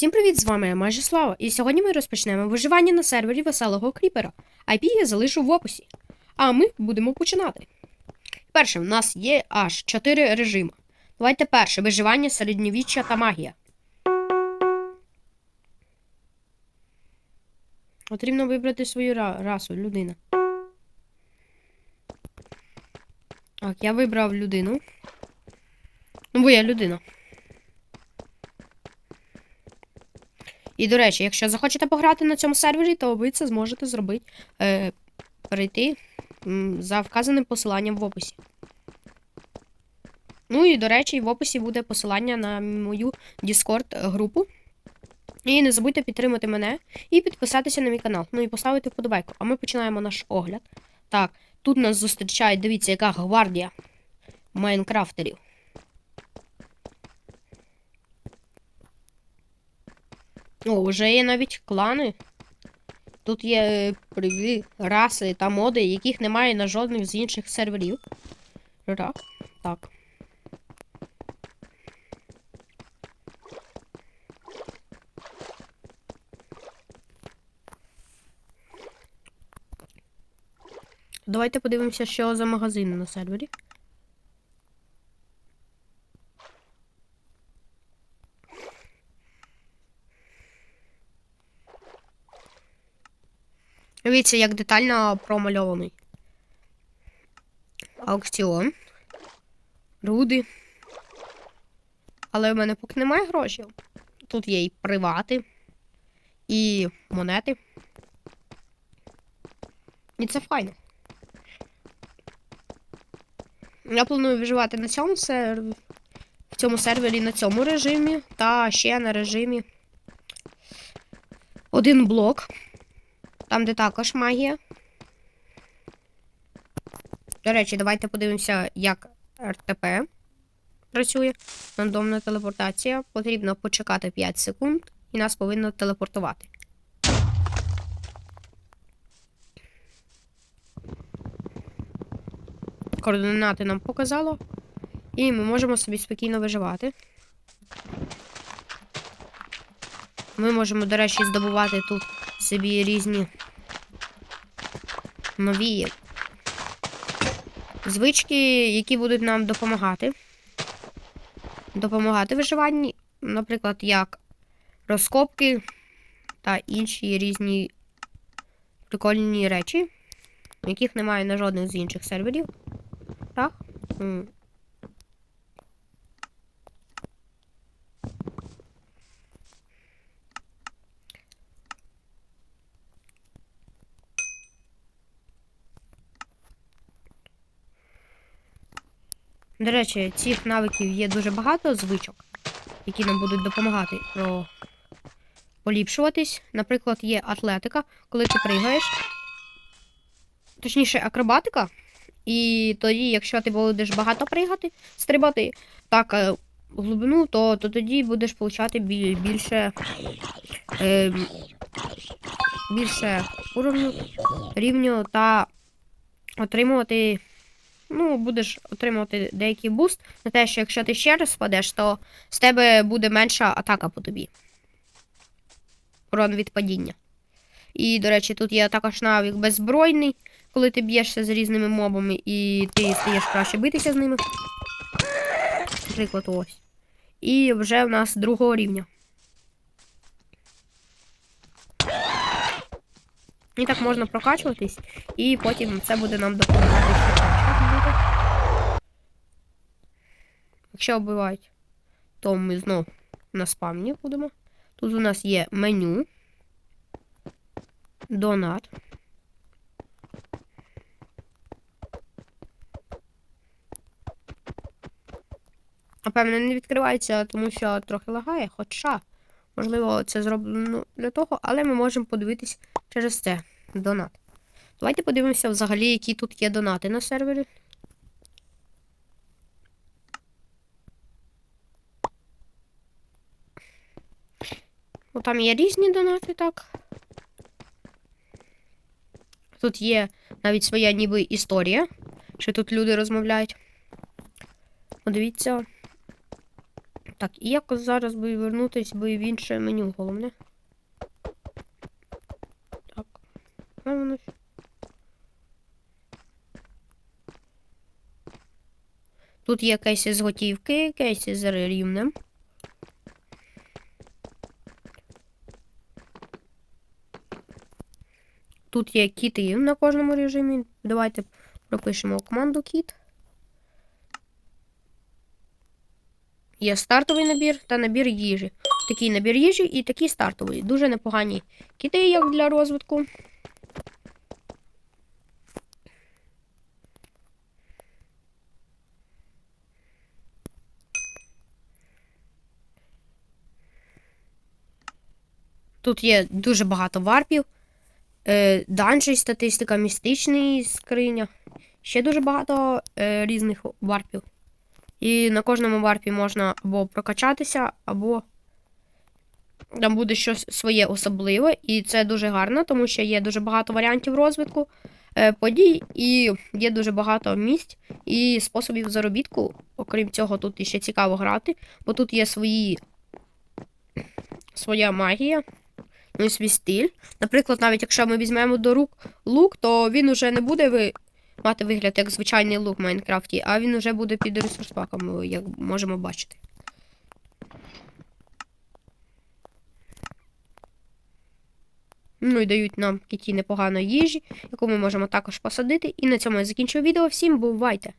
Всім привіт, з вами майже Слава, і сьогодні ми розпочнемо виживання на сервері веселого кріпера. IP я залишу в описі. А ми будемо починати. Перше, в нас є аж 4 режими. Давайте перше виживання, середньовіччя та магія. Потрібно вибрати свою расу, людина. Так, я вибрав людину. Ну, бо я людина. І, до речі, якщо захочете пограти на цьому сервері, то ви це зможете зробити. Е, перейти за вказаним посиланням в описі. Ну і, до речі, в описі буде посилання на мою Discord групу. І не забудьте підтримати мене і підписатися на мій канал. Ну і поставити вподобайку. А ми починаємо наш огляд. Так, тут нас зустрічає, дивіться, яка гвардія майнкрафтерів. О, вже є навіть клани. Тут є е, приві, раси та моди, яких немає на жодних з інших серверів. Так. Так. Давайте подивимося, що за магазини на сервері. Дивіться, як детально промальований. Аукціон. Руди. Але в мене поки немає грошей. Тут є і привати, і монети. І це файно. Я планую виживати на цьому сервері. В цьому сервері на цьому режимі. Та ще на режимі. Один блок. Там, де також магія. До речі, давайте подивимося, як РТП працює. Рандомна телепортація. Потрібно почекати 5 секунд, і нас повинно телепортувати. Координати нам показало. І ми можемо собі спокійно виживати. Ми можемо, до речі, здобувати тут собі різні нові звички, які будуть нам допомагати. Допомагати виживанні, наприклад, як розкопки та інші різні прикольні речі, яких немає на жодних з інших серверів. Так? До речі, цих навиків є дуже багато звичок, які нам будуть допомагати про... поліпшуватись. Наприклад, є атлетика, коли ти пригаєш. Точніше, акробатика. І тоді, якщо ти будеш багато пригати, стрибати так е, в глибину, то, то тоді будеш получати більше. Е, більше уровню, рівню та отримувати ну, будеш отримувати деякий буст на те, що якщо ти ще раз впадеш, то з тебе буде менша атака по тобі. Урон від падіння. І, до речі, тут є також навик беззбройний, коли ти б'єшся з різними мобами і ти стаєш краще битися з ними. Наприклад, ось. І вже в нас другого рівня. І так можна прокачуватись, і потім це буде нам допомагати ще краще бути. Якщо вбивають, то ми знов на спамні будемо. Тут у нас є меню. Донат. Напевно, не відкривається, тому що трохи лагає, хоча, можливо, це зроблено для того, але ми можемо подивитись через це. Донат. Давайте подивимося взагалі, які тут є донати на сервері. Ну, там є різні донати, так. Тут є навіть своя ніби історія, що тут люди розмовляють. Подивіться. Так, і як зараз би вернутися би в інше меню головне. Так. Ж- Тут є кейси з готівки, кейси з рівнем. Тут є кіти на кожному режимі. Давайте пропишемо команду кіт. Є стартовий набір та набір їжі. Такий набір їжі і такий стартовий. Дуже непогані кіти, як для розвитку. Тут є дуже багато варпів. Е, данжі, статистика, містичний скриня. Ще дуже багато е, різних варпів. І на кожному варпі можна або прокачатися, або там буде щось своє особливе. І це дуже гарно, тому що є дуже багато варіантів розвитку е, подій, і є дуже багато місць і способів заробітку. Окрім цього, тут іще цікаво грати, бо тут є свої своя магія. Ну свій стиль. Наприклад, навіть якщо ми візьмемо до рук лук, то він уже не буде ви... мати вигляд як звичайний лук в Майнкрафті, а він вже буде під ресурспаком, як можемо бачити. Ну і дають нам кіті непогано їжі, яку ми можемо також посадити. І на цьому я закінчую відео. Всім бувайте!